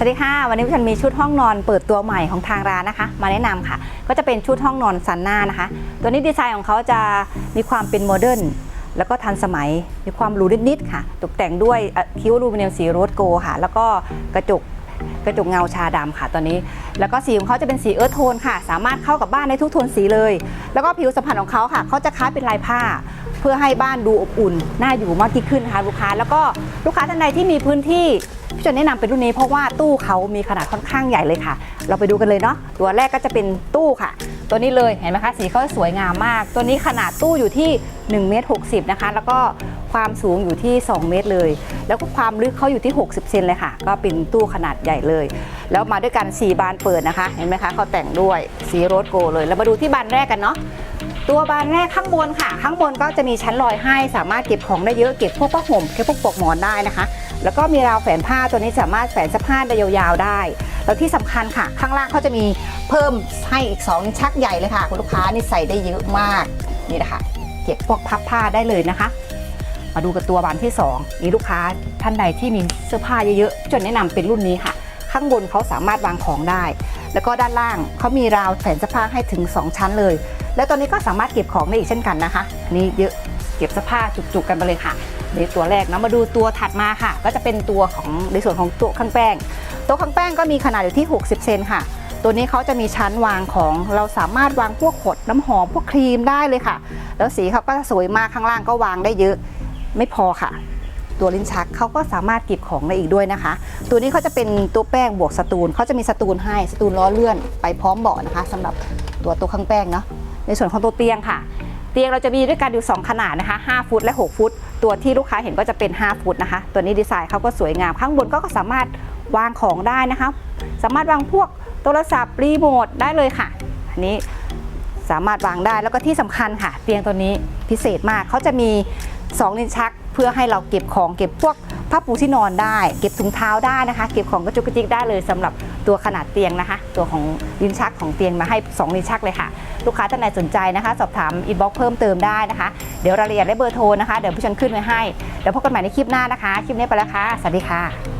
สวัสดีค่ะ วันนี้ฉันมีชุดห้องนอนเปิดตัวใหม่ของทางร้านนะคะ มาแนะนำค่ะ ก็จะเป็นชุดห้องนอนซันน่านะคะ ตัวนี้ดีไซน์ของเขาจะมีความเป็นโมเดิร์นแล้วก็ทันสมัยมีความหรูนิดๆค่ะ ตกแต่งด้วยคิ้วอลูมิเนียมสีโรสโกค่ะ แล้วก็กระจกกระจกเงาชาดำค่ะตัวนี้ แล้วก็สีของเขาจะเป็นสีเอิร์ธโทนค่ะ สามารถเข้ากับบ้านได้ทุกโทนสีเลย แล้วก็ผิวสัมผัสของเขาค่ะเขาจะคล้ายเป็นลายผ้า เพื่อให้บ้านดูอบอุ่นน่าอยู่มากยิ่งขึ้นนะคะลูกค้า แล้วก็ลูกค้าท่านใดที่มีพื้นที่ พี่จะแนะนำเป็นรุ่นนี้เพราะว่าตู้เขามีขนาดค่อนข้างใหญ่เลยค่ะ เราไปดูกันเลยเนาะตัวแรกก็จะเป็นตู้ค่ะ ตัวนี้เลยเห็นไหมคะสีเขาสวยงามมาก ตัวนี้ขนาดตู้อยู่ที่1เมตร60นะคะแล้วก็ความสูงอยู่ที่ 2 เมตรเลย แล้วก็ความลึกเขาอยู่ที่ 60 เซนเลยค่ะ ก็เป็นตู้ขนาดใหญ่เลย แล้วมาด้วยกัน 4 บานเปิดนะคะ เห็นไหมคะเขาแต่งด้วยสีโรสโกเลย แล้วมาดูที่บานแรกกันเนาะ ตัวบานแรกข้างบนค่ะ ข้างบนก็จะมีชั้นลอยให้สามารถเก็บของได้เยอะเก็บพวกผ้าห่มเก็บพวกปลอกหมอนได้นะคะ แล้วก็มีราวแฝนผ้าตัวนี้สามารถแฝนเสื้อผ้าได้ยาวๆได้ แล้วที่สำคัญค่ะ ข้างล่างเขาจะมีเพิ่มให้อีก2ชักใหญ่เลยค่ะ คุณลูกค้านี่ใส่ได้เยอะมากนี่นะคะเก็บพวกพับผ้าได้เลยนะคะ มาดูกับตัวบานที่2นี่ลูกค้าท่านใดที่มีเสื้อผ้าเยอะๆจนแนะนำเป็นรุ่นนี้ค่ะ ข้างบนเขาสามารถวางของได้ แล้วก็ด้านล่างเขามีราวแฝนเสื้อผ้าให้ถึง 2 ชั้นเลย แล้วตอนนี้ก็สามารถเก็บของได้อีกเช่นกันนะคะ นี่เยอะเก็บเสื้อผ้าจุกๆกันไปเลยค่ะในตัวแรกนะมาดูตัวถัดมาค่ะ ก็จะเป็นตัวของในส่วนของโตัวข้างแป้งโต๊ะข้างแป้งก็มีขนาดอยู่ที่ 60 เซนค่ะ ตัวนี้เขาจะมีชั้นวางของเราสามารถวางพวกขวดน้ำหอมพวกครีมได้เลยค่ะ แล้วสีเขาก็สวยมากข้างล่างก็วางได้เยอะ ไม่พอค่ะ ตัวลิ้นชักเขาก็สามารถเก็บของได้อีกด้วยนะคะ ตัวนี้เขาจะเป็นตัวแป้งบวกสตูนเขาจะมีสตูนให้สตูนล้อเลื่อนไปพร้อมเบาะนะคะสำหรับตัวตัวข้างแป้งเนาะในส่วนของตัวเตียงค่ะ เตียงเราจะมีด้วยกันอยู่ 2 ขนาดนะคะ 5 ฟุตและ 6 ฟุต ตัวที่ลูกค้าเห็นก็จะเป็น 5 ฟุตนะคะ ตัวนี้ดีไซน์เขาก็สวยงามข้างบนก็สามารถวางของได้นะคะ สามารถวางพวกโทรศัพท์รีโมทได้เลยค่ะ อันนี้สามารถวางได้แล้วก็ที่สำคัญค่ะ เตียงตัวนี้พิเศษมากเขาจะมี2ลิ้นชัก พื่อให้เราเก็บของเก็บพวกผ้าปูที่นอนได้ เก็บถุงเท้าได้นะคะ เก็บของกระจุกกระจิกได้เลยสำหรับตัวขนาดเตียงนะคะ ตัวของลิ้นชักของเตียงมาให้ 2 ลิ้นชักเลยค่ะ ลูกค้าท่านใดสนใจนะคะ สอบถามอินบ็อกเพิ่มเติมได้นะคะ เดี๋ยวรายละเอียดและเบอร์โทรนะคะ เดี๋ยวผู้ชมขึ้นไว้ให้ เดี๋ยวพบกันใหม่ในคลิปหน้านะคะ คลิปนี้ไปแล้วค่ะ สวัสดีค่ะ